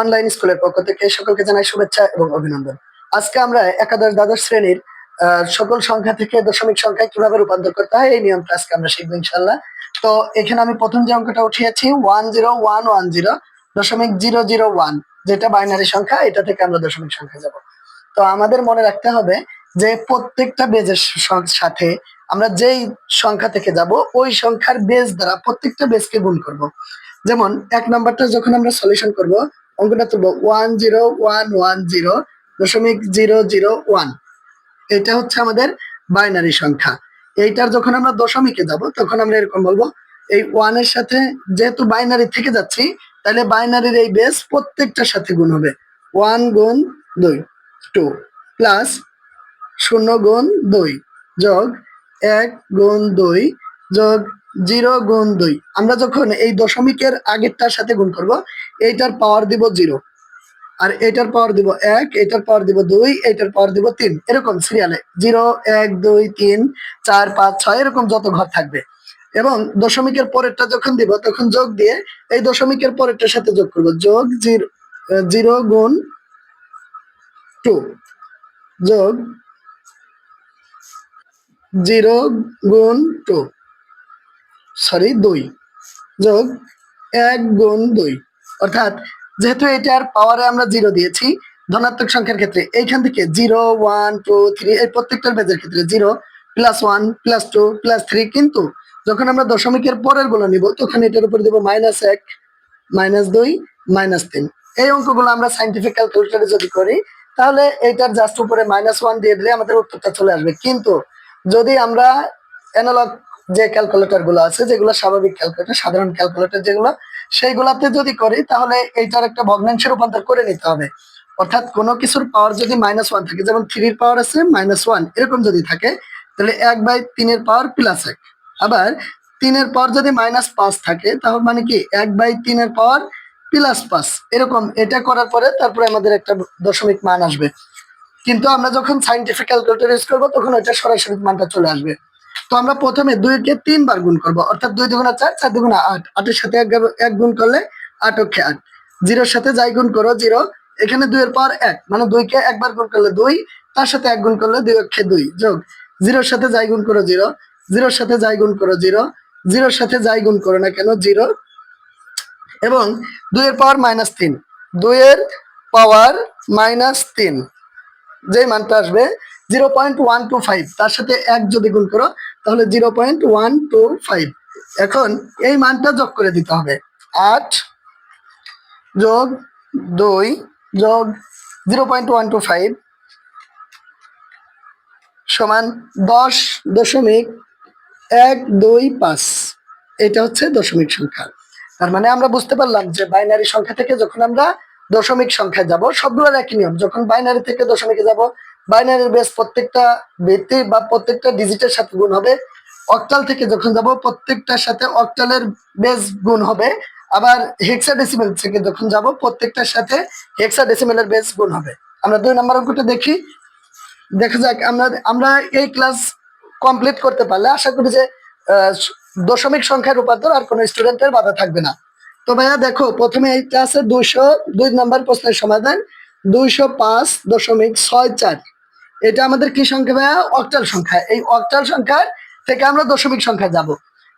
Online স্কুলের পক্ষ থেকে সকলকে জানাই শুভেচ্ছা এবং অভিনন্দন। আজকে আমরা একাদশ দ্বাদশ শ্রেণির সকল সংখ্যা থেকে দশমিক সংখ্যায় কীভাবে রূপান্তর করতে হয় এই নিয়মটা আজকে আমরা শিখব ইনশাল্লাহ তো এখানে আমি প্রথম যে অঙ্কটা উঠিয়েছি one zero one one zero দশমিক জিরো জিরো ওয়ান যেটা বাইনারি সংখ্যা, এটা থেকে আমরা দশমিক সংখ্যা যাব। তো আমাদের মনে রাখতে হবে যে প্রত্যেকটা বেজের সাথে আমরা যেই সংখ্যা থেকে যাব, ওই সংখ্যার বেজ দ্বারা প্রত্যেকটা বেজকে গুণ করব। যেমন, এক নম্বরটা যখন আমরা সলিউশন করব অঙ্কটা তুলবো। One zero one one zero দশমিক জিরো জিরো ওয়ান। এটা হচ্ছে আমাদের বাইনারি সংখ্যা। এইটার যখন আমরা দশমিকে যাব, তখন আমরা এরকম বলব, এই ওয়ানের সাথে যেহেতু বাইনারি থেকে যাচ্ছি, তাহলে বাইনারির এই বেস প্রত্যেকটার সাথে গুণ হবে। ওয়ান গুণ দুই, টু প্লাস শূন্য গুণ দুই যোগ এক গুণ দুই যোগ জিরো গুণ দুই। আমরা যখন এই দশমিকের আগেরটার সাথে গুণ করব, এইটার পাওয়ার দিব জিরো। আর এটার পাওয়ার দিব এক এটার পাওয়ার দিব দুই এটার পাওয়ার দিব তিন। এরকম সিরিয়ালে জিরো, এক, দুই, তিন, চার, পাঁচ, ছয়, এরকম যত ঘর থাকবে। এবং দশমিকের পরেরটা যখন দিব, তখন যোগ দিয়ে এই দশমিকের পরেরটার সাথে যোগ করব। যোগ জিরো জিরো গুণ টু। যোগ জিরো গুণ টু। সরি, দুই। যোগ এক গুণ দুই। অর্থাৎ যেহেতু এটার পাওয়ারে আমরা জিরো দিয়েছি, ধনাত্মক সংখ্যার ক্ষেত্রে এইখান থেকে জিরো ওয়ান টু থ্রি এই প্রত্যেকটার বেজের ক্ষেত্রে zero plus one plus two plus three কিন্তু যখন আমরা দশমিকের পরেরগুলো নিব, তখন এটার উপর দেবো মাইনাস এক মাইনাস দুই মাইনাস তিন। এই অঙ্কগুলো আমরা সাইন্টিফিক ক্যালকুলেটারে যদি করি, তাহলে এটার জাস্ট উপরে মাইনাস ওয়ান দিয়ে দিলে আমাদের উত্তরটা চলে আসবে। কিন্তু যদি আমরা অ্যানালগ যে ক্যালকুলেটরগুলো আছে, যেগুলো স্বাভাবিক ক্যালকুলেটর সাধারণ ক্যালকুলেটর যেগুলো, সেইগুলাতে যদি করি, তাহলে এইটার একটা ভগ্নাংশে রূপান্তর করে নিতে হবে। অর্থাৎ কোনো কিছুর পাওয়ার যদি মাইনাস ওয়ান থাকে, যেমন থ্রির পাওয়ার আছে মাইনাস ওয়ান এরকম যদি থাকে, তাহলে এক বাই তিনের পাওয়ার প্লাস এক। আবার তিনের পাওয়ার যদি মাইনাস পাঁচ থাকে, তাহলে মানে কি, এক বাই তিনের পাওয়ার প্লাস পাঁচ। এরকম, এটা করার পরে তারপরে আমাদের একটা দশমিক মান আসবে। কিন্তু আমরা যখন সাইন্টিফিক ক্যালকুলেটর ইউজ করব, তখন ওইটা সরাসরি মানটা চলে আসবে। তো আমরা প্রথমে দুইকে তিনবার গুণ করব। অর্থাৎ দুই দুগুণা চার চার দুগুণা আট। আটের সাথে এক এক গুণ করলে আট অক্ষে আট। জিরোর সাথে যাই গুণ করো, জিরো, এখানে দুইয়ের পাওয়ার এক। মানে দুইকে একবার গুণ করলে দুই, তার সাথে এক গুণ করলে দুই অক্ষে দুই। যোগ। জিরোর সাথে যাই গুণ করো, জিরো। জিরোর সাথে যাই গুণ করো, জিরো। জিরোর সাথে যাই গুণ করো না কেন, জিরো। এবং দুইয়ের পাওয়ার মাইনাস তিন। দুইয়ের পাওয়ার মাইনাস তিন। যে মানটা আসবে, zero point one two five. তার সাথে এক যদি গুণ করো তাহলে zero point one two five এখন এই মানটা যোগ করে দিতে হবে। আট যোগ দুই যোগ zero point one two five সমান দশ দশমিক এক দুই পাঁচ। এটা হচ্ছে দশমিক সংখ্যা। তার মানে আমরা বুঝতে পারলাম যে বাইনারি সংখ্যা থেকে যখন আমরা দশমিক সংখ্যায় যাব, সবগুলোর একই নিয়ম। যখন বাইনারি থেকে দশমিকে যাব বাইনারির বেস প্রত্যেকটা ব্যক্তি বা প্রত্যেকটা ডিজিটের সাথে গুণ হবে। অক্টাল থেকে যখন যাব, প্রত্যেকটার সাথে অক্টালের বেস গুণ হবে। আবার হেক্সা ডেসিমেল থেকে যখন যাব, প্রত্যেকটার সাথে হেক্সা ডেসিমেলের বেস গুণ হবে। আমরা দুই নম্বর অঙ্কটা দেখি। দেখা যাক, আমরা আমরা এই ক্লাস কমপ্লিট করতে পারলে আশা করি যে দশমিক সংখ্যার রূপান্তর আর কোনো স্টুডেন্টের বাধা থাকবে না। তো ভাইয়া, দেখো, প্রথমে এইটা আছে দুইশো, দুই নাম্বার প্রশ্নের সমাধান। দুইশো পাঁচ দশমিক ছয় চার। এটা আমাদের কি সংখ্যা ভাইয়া? অক্টাল সংখ্যা। এই অক্টাল সংখ্যার থেকে আমরা দশমিক সংখ্যা যাব।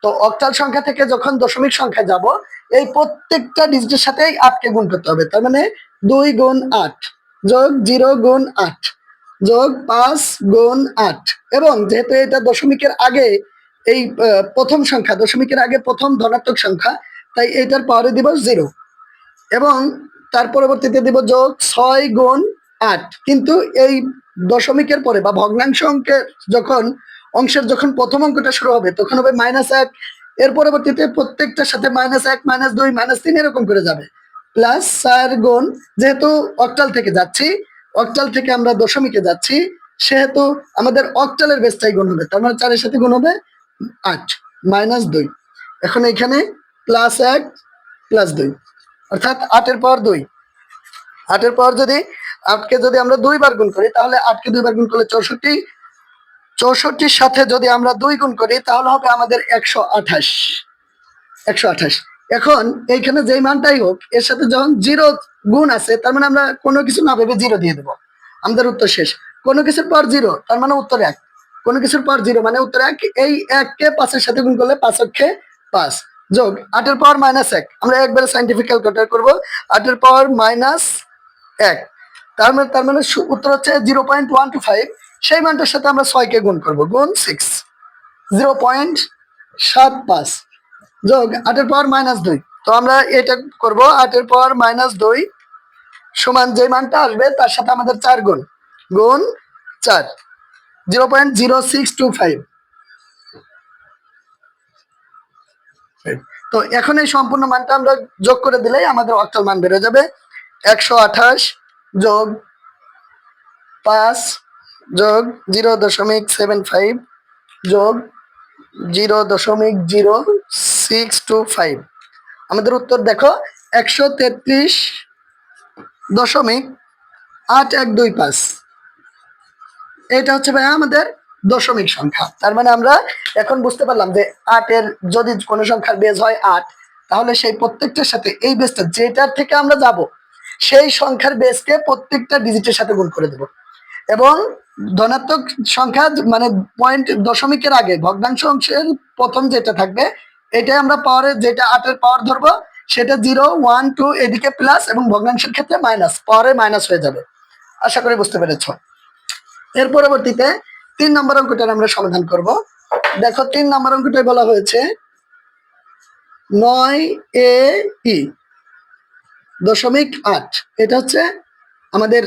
তো অক্টাল সংখ্যা থেকে যখন দশমিক সংখ্যা যাব, এই প্রত্যেকটা ডিজিটের সাথে আটকে গুণ করতে হবে। তার মানে দুই গুণ আট যোগ জিরো গুণ আট যোগ পাঁচ গুণ আট। এবং যেহেতু এটা দশমিকের আগে এই প্রথম সংখ্যা, দশমিকের আগে প্রথম ধনাত্মক সংখ্যা, তাই এটার পাওয়ারে দিব জিরো। এবং তার পরবর্তীতে দিব যোগ ছয় গুণ আট। কিন্তু এই দশমিকের পরে বা ভগ্নাংশ অঙ্কের যখন, অংশের যখন প্রথম অঙ্কটা শুরু হবে, তখন হবে মাইনাস এক। এর পরবর্তীতে প্রত্যেকটার সাথে মাইনাস এক মাইনাস দুই মাইনাস তিন এরকম করে যাবে। প্লাস চার গুণ, যেহেতু অক্টাল থেকে যাচ্ছি অক্টাল থেকে আমরা দশমিকে যাচ্ছি, সেহেতু আমাদের অক্টালের বেসটাই গুণ হবে। তার মানে চারের সাথে গুণ হবে আট মাইনাস দুই। এখন এখানে প্লাস এক প্লাস দুই। অর্থাৎ আটের পর দুই। আটের পর যদি আটকে যদি আমরা দুইবার গুণ করি, তাহলে আটকে দুইবার গুণ করলে চৌষট্টি। চৌষট্টির সাথে যদি আমরা দুই গুণ করি, তাহলে হবে আমাদের একশো আঠাশ। একশো আঠাশ। এখন এইখানে যেই মানটাই হোক, এর সাথে যখন জিরো গুণ আছে, তার মানে আমরা কোনো কিছু না ভেবে জিরো দিয়ে দেবো। আমাদের উত্তর শেষ। কোনো কিছুর পর জিরো, তার মানে উত্তর এক। কোনো কিছুর পর জিরো মানে উত্তর এক। এই এককে পাঁচের সাথে গুণ করলে পাঁচ অক্ষে পাঁচ। যোগ, আটের পাওয়ার মাইনাস এক। আমরা একবারে সাইন্টিফিক ক্যালকুলেটর করব। আটের পাওয়ার মাইনাস এক। তার মানে তার মানে উত্তর হচ্ছে zero point one two five সেই মানটার সাথে আমরা ছয়কে গুণ করব। গুণ সিক্স জিরো পয়েন্ট সাত পাঁচ যোগ আটের পাওয়ার মাইনাস দুই। তো আমরা এটা করব, আটের পাওয়ার মাইনাস দুই সমান যে মানটা আসবে, তার সাথে আমাদের চার গুণ। গুণ চার। Zero point zero six two five তো এখন এই সম্পূর্ণ মানটা আমরা যোগ করে দিলেই আমাদের অক্টাল মান বেড়ে যাবে। একশো আঠাশ যোগ পাঁচ, যোগ জিরো দশমিক সেভেন ফাইভ, যোগ জিরো দশমিক জিরো সিক্স টু ফাইভ। আমাদের উত্তর দেখো, একশো তেত্রিশ দশমিক আট এক দুই পাঁচ। এটা হচ্ছে ভাই আমাদের দশমিক সংখ্যা। তার মানে আমরা এখন বুঝতে পারলাম যে আটের যদি কোনো সংখ্যার বেজ হয় আট, তাহলে সেই প্রত্যেকটার সাথে এই বেসটা যেটার থেকে আমরা যাব সেই সংখ্যার বেসকে প্রত্যেকটা ডিজিটের সাথে গুণ করে দেব। এবং ধনাত্মক সংখ্যা মানে পয়েন্ট দশমিকের আগে, ভগ্নাংশ অংশের প্রথম যেটা থাকবে, এটাই আমরা পাওয়ারের যেটা আটের পাওয়ার ধরবো, সেটা জিরো ওয়ান টু এদিকে প্লাস এবং ভগ্নাংশের ক্ষেত্রে মাইনাস পাওয়ারে মাইনাস হয়ে যাবে। আশা করি বুঝতে পেরেছ। এর পরবর্তীতে তিন নম্বর অঙ্কটার আমরা সমাধান করব। দেখো তিন নম্বর অঙ্কটায় বলা হয়েছে নয় এ দশমিক আট। এটা হচ্ছে আমাদের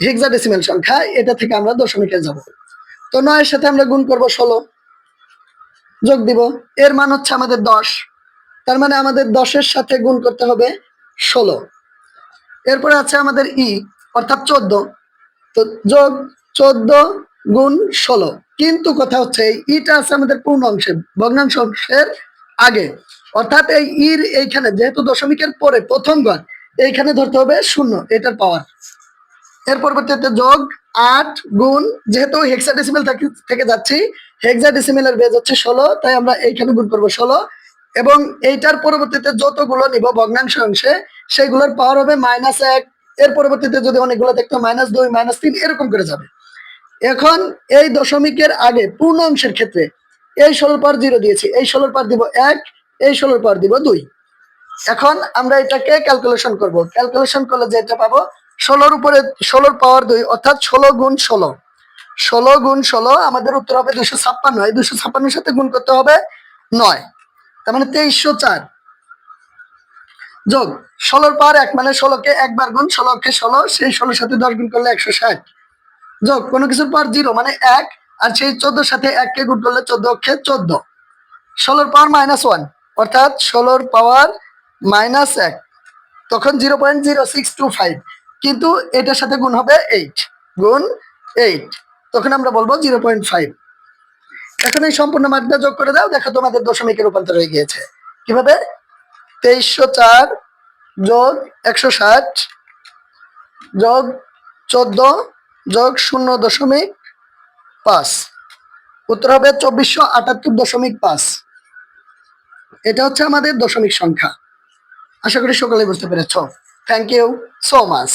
হেক্সাডেসিমাল সংখ্যা, এটা থেকে আমরা দশমিকে যাব। তো নয়ের সাথে আমরা গুণ করব ষোলো। যোগ দিব। এর মান হচ্ছে আমাদের দশ। তার মানে আমাদের দশের সাথে গুণ করতে হবে ষোলো। এরপরে আছে আমাদের ই, অর্থাৎ চোদ্দ। তো যোগ চোদ্দ গুণ ষোলো। কিন্তু কথা হচ্ছে ইটা আছে আমাদের পূর্ণ অংশে ভগ্নাংশ অংশের আগে। অর্থাৎ এই ইর এইখানে যেহেতু দশমিকের পরে প্রথম ঘর এইখানে ধরতে হবে শূন্য, এটার পাওয়ার এর পরবর্তীতে যোগ আট গুণ, যেহেতু হেক্সাডেসিমেল থেকে থেকে যাচ্ছি হেক্সাডেসিমেলের বেজ হচ্ছে ষোলো, তাই আমরা এইখানে গুণ করব ষোলো, এবং এইটার পরবর্তীতে যতগুলো নিব ভগ্নাংশ অংশে, সেগুলোর পাওয়ার হবে মাইনাস এক, এর পরবর্তীতে যদি অনেকগুলো দেখতো মাইনাস দুই মাইনাস তিন, এরকম করে যাবে। এখন এই দশমিকের আগে পূর্ণ অংশের ক্ষেত্রে এই ষোলোর পার জিরো দিয়েছি, এই ষোলোর পার দিব এক এই ষোলোর পর দিব দুই। এখন আমরা এটাকে ক্যালকুলেশন করব। ক্যালকুলেশন করলে যেটা পাবো, ষোলোর উপরে, ষোলোর পাওয়ার দুই, অর্থাৎ ষোলো গুণ ষোলো। ষোলো গুণ ষোলো, আমাদের উত্তর হবে দুশো ছাপ্পান্ন। এই দুশো ছাপ্পান্নের সাথে গুণ করতে হবে নয়। তার মানে তেইশশো চার। যোগ, ষোলোর পাওয়ার এক মানে ষোলোকে একবার গুণ ষোলোকে ষোলো, সেই ষোলোর সাথে দশ গুণ করলে একশো ষাট। যোগ, কোনো কিছুর পর জিরো মানে এক, আর সেই চোদ্দোর সাথে এককে গুণ করলে চোদ্দ অক্ষে চোদ্দ। ষোলোর পাওয়ার মাইনাস ওয়ান অর্থাৎ ষোলোর পাওয়ার মাইনাস এক, তখন zero point zero six two five, কিন্তু এটার সাথে গুণ হবে এইট, গুণ এইট, তখন আমরা বলব জিরো পয়েন্ট ফাইভ। এখন এই সম্পূর্ণ মানটা যোগ করে দাও, দেখো তোমাদের দশমিকে রূপান্তর হয়ে গিয়েছে। কীভাবে? তেইশশো চার যোগ একশো ষাট যোগ চোদ্দ যোগ শূন্য দশমিক পাঁচ, উত্তর হবে চব্বিশশো আটাত্তর দশমিক পাঁচ। এটা হচ্ছে আমাদের দশমিক সংখ্যা। আশা করি সকলে বুঝতে পেরেছ। Thank you so much